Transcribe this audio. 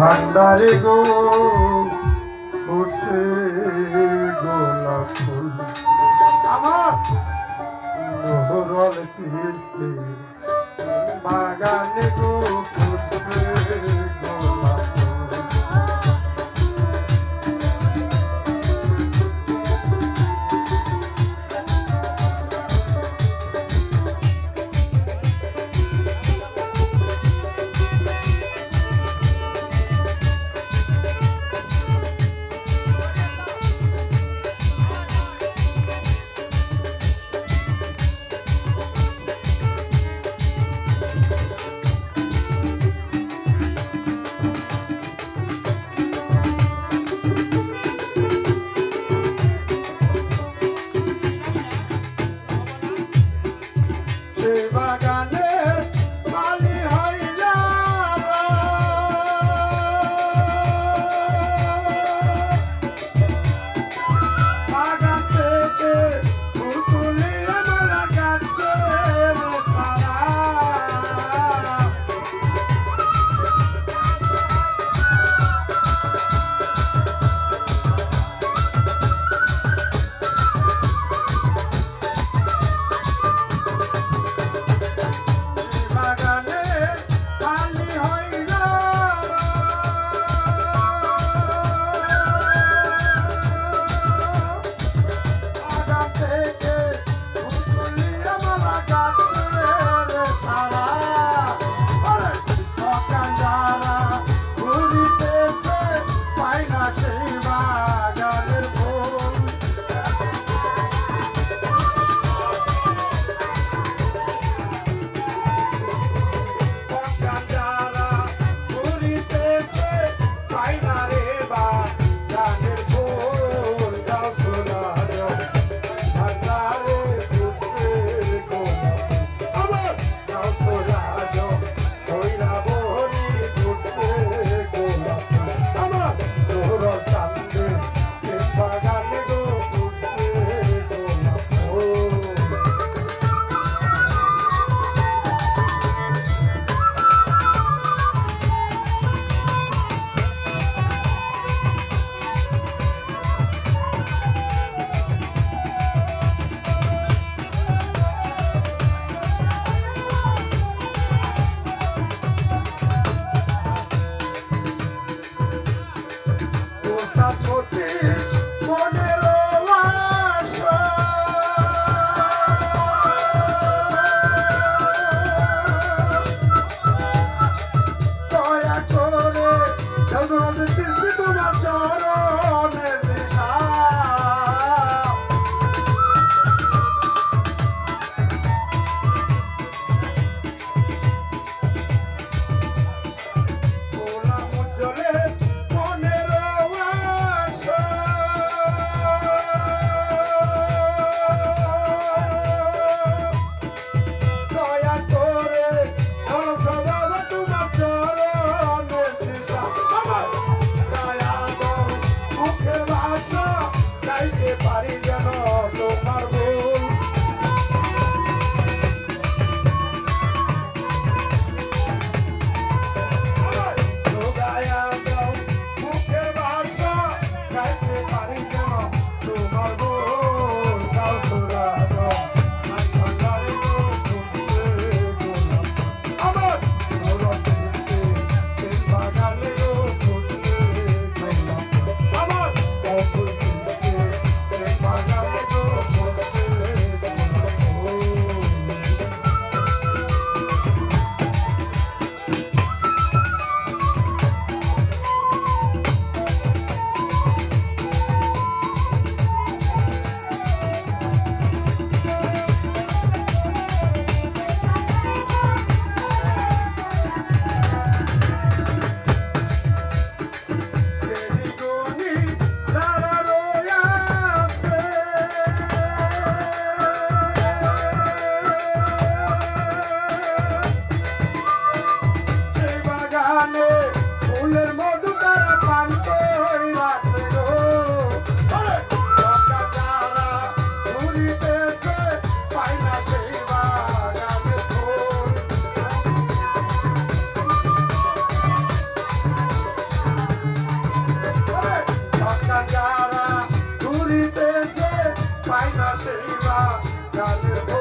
ভান্ডারে গো ফুটছে গোলাপ ফুল। আমার বাগানে গো ফুটছে প্রাণে ফুলের মধু তারা পান কইরাছে গো। তারা ঘুরিতেছে পাই না সেই বাগানে ফুল তারা ঘুরিতেছে পাই না সেই বাগানে ফুল